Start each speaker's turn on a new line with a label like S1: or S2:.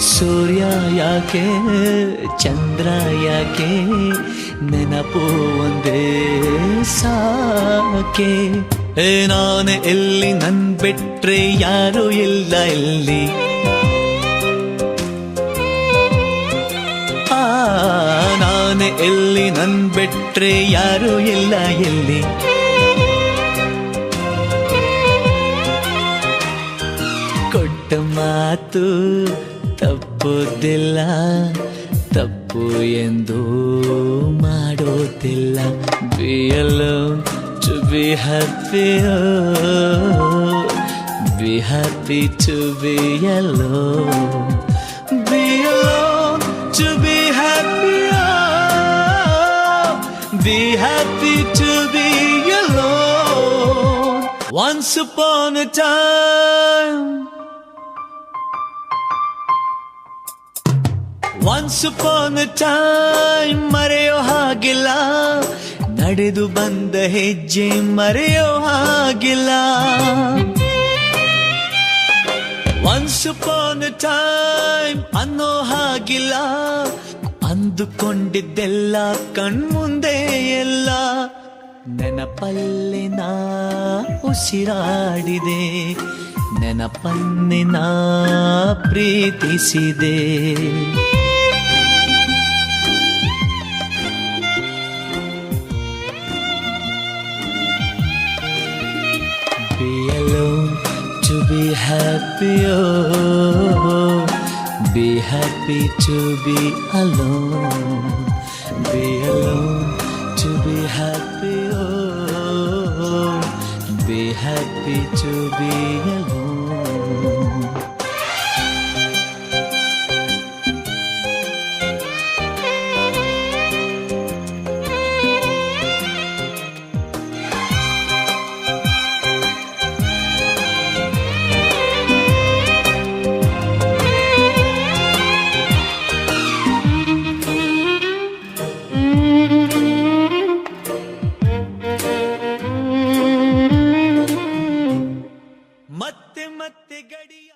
S1: ಸೂರ್ಯ ಯಾಕೆ, ಚಂದ್ರ ಯಾಕೆ, ನೆನಪು ಒಂದೇ ಸಾಕೆ. ನಾನು ಎಲ್ಲಿ, ನನ್ ಬಿಟ್ರೆ ಯಾರು ಇಲ್ಲ ಎಲ್ಲಿ? ನಾನು ಎಲ್ಲಿ, ನನ್ ಬಿಟ್ರೆ ಯಾರು ಇಲ್ಲ ಎಲ್ಲಿ? ಕೊಟ್ಟ ಮಾತು ತಪ್ಪುದಿಲ್ಲ ತಪ್ಪು ಎಂದು ಮಾಡೋದಿಲ್ಲ be to be happy be happy to be alone be alone to be happy be happy to be alone once upon a time once a time, ಮರೆಯೋ ಹಾಗಿಲ್ಲ. ನಡೆದು ಬಂದ ಹೆಜ್ಜೆ ಮರೆಯೋ ಹಾಗಿಲ್ಲ. ಒನ್ಸ್ a time ಅನ್ನೋ ಹಾಗಿಲ್ಲ. ಅಂದುಕೊಂಡಿದ್ದೆಲ್ಲ ಕಣ್ಮುಂದೆ ಎಲ್ಲ. ನೆನಪಲ್ಲಿ ನಾ ಉಸಿರಾಡಿದೆ. ನೆನಪನ್ನೆ ನಾ ಪ್ರೀತಿಸಿದೆ. Be alone to be happy. Oh, be happy to be alone. Be alone to be happy. Oh, be happy to be alone. ಮತ್ತೆ ಗಡಿಯ